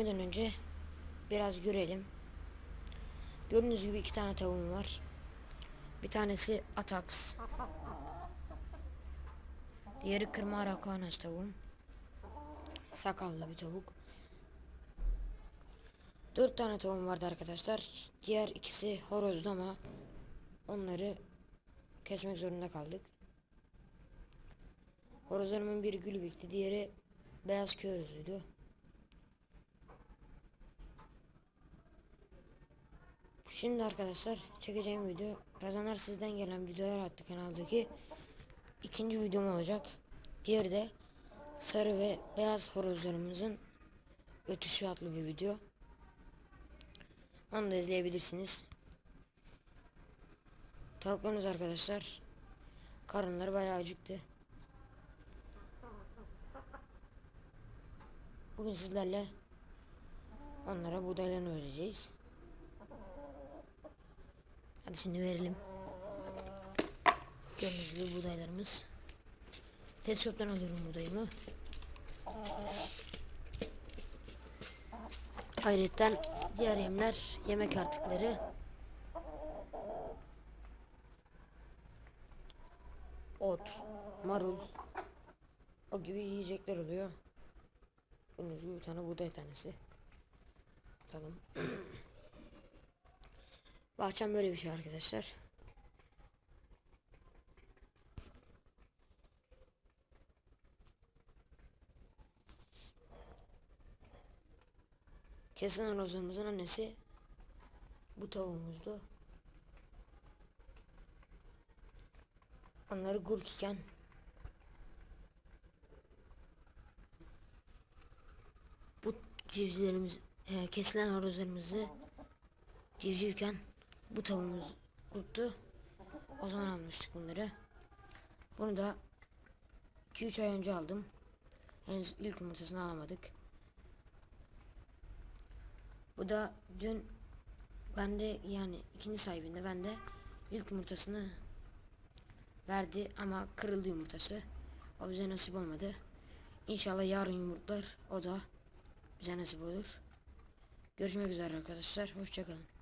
Gitmeden önce biraz görelim. Gördüğünüz gibi iki tane tavuğum var. Bir tanesi Atax. Diğeri kırma Arakanas tavuğum. Sakallı bir tavuk. Dört tane tavuğum vardı arkadaşlar. Diğer ikisi horozdu ama onları kesmek zorunda kaldık. Horozlarımın biri gülübükti, diğeri beyaz körüzüydü. Şimdi arkadaşlar çekeceğim video Razanlar sizden gelen videolar attı kanaldaki ikinci videom olacak. Diğeri de sarı ve beyaz horozlarımızın ötüşü adlı bir video. Onu da izleyebilirsiniz. Tavuklarımız arkadaşlar karınları bayağı acıktı. Bugün sizlerle onlara buğdaylarını vereceğiz. Hadi şimdi verelim. Gördüğünüz gibi buğdaylarımız. Pet shop'tan alıyorum buğdayımı. Ayrıca diğer yemler, yemek artıkları. Ot, marul, o gibi yiyecekler oluyor. Gördüğünüz gibi bir tane buğday tanesi. Atalım. Bahçem böyle bir şey arkadaşlar. Kesilen rozamızın annesi bu tavuğumuzdu. Onları gurk iken bu civcivlerimiz e, kesilen horozlarımızı civcivken bu tavuğumuz kurttu. O zaman almıştık bunları. Bunu da 2-3 ay önce aldım. Henüz ilk yumurtasını alamadık. Bu da dün bende yani ikinci sahibinde bende ilk yumurtasını verdi ama kırıldı yumurtası. O bize nasip olmadı. İnşallah yarın yumurtlar o da bize nasip olur. Görüşmek üzere arkadaşlar. Hoşçakalın.